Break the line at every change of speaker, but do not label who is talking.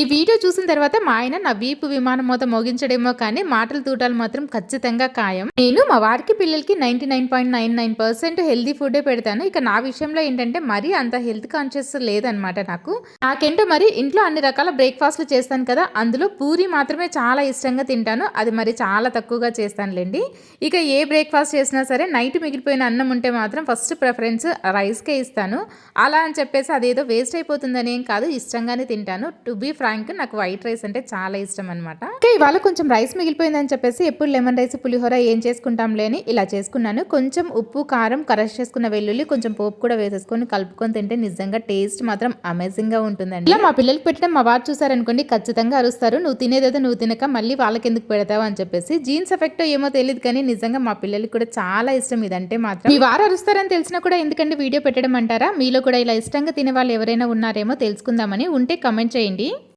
ఈ వీడియో చూసిన తర్వాత మా ఆయన నా వీపు విమానం మోత మోగించడేమో కానీ మాటలు తూటాలు మాత్రం ఖచ్చితంగా ఖాయం. నేను మా వారికి పిల్లలకి ninety nine point nine nine percent healthy ఫుడే పెడతాను. ఇక నా విషయంలో ఏంటంటే మరీ అంత హెల్త్ కాన్షియస్ లేదనమాట నాకు. నాకేంటో మరి ఇంట్లో అన్ని రకాల బ్రేక్ఫాస్ట్లు చేస్తాను కదా అందులో పూరి మాత్రమే చాలా ఇష్టంగా తింటాను. అది మరి చాలా తక్కువగా చేస్తానులేండి. ఇక ఏ బ్రేక్ఫాస్ట్ చేసినా సరే నైట్ మిగిలిపోయిన అన్నం ఉంటే మాత్రం ఫస్ట్ ప్రిఫరెన్స్ రైస్కే ఇస్తాను. అలా అని చెప్పేసి అదేదో వేస్ట్ అయిపోతుందని ఏం కాదు ఇష్టంగానే తింటాను. టు బీ ఫ్రాంక్ నాకు వైట్ రైస్ అంటే చాలా ఇష్టం అనమాట ఇంకా ఇవాళ కొంచెం రైస్ మిగిలిపోయిందని చెప్పేసి ఎప్పుడు లెమన్ రైస్ పులిహోర ఏం చేసుకుంటాంలే అని ఇలా చేసుకున్నాను. కొంచెం ఉప్పు కారం కరష్ చేసుకున్న వెల్లుల్లి కొంచెం పోపు కూడా వేసేసుకొని కలుపుకొని తింటే నిజంగా టేస్ట్ మాత్రం అమేజింగ్గా ఉంటుందండి. ఇలా మా పిల్లలకి పెట్టడం మా వారు చూసారనుకోండి ఖచ్చితంగా అరుస్తారు. నువ్వు తినేదేదో నువ్వు తినక మళ్ళీ వాళ్ళకి ఎందుకు పెడతావు? అని చెప్పేసి జీన్స్ ఎఫెక్ట్ ఏమో తెలియదు కానీ నిజంగా మా పిల్లలకి కూడా చాలా ఇష్టం ఇదంటే మాత్రం. మీ వారు అరుస్తారని తెలిసినా కూడా ఎందుకంటే వీడియో పెట్టడం అంటారా? మీలో కూడా ఇలా ఇష్టంగా తినే వాళ్ళు ఎవరైనా ఉన్నారేమో తెలుసుకుందామని ఉంటే కమెంట్ చేయండి.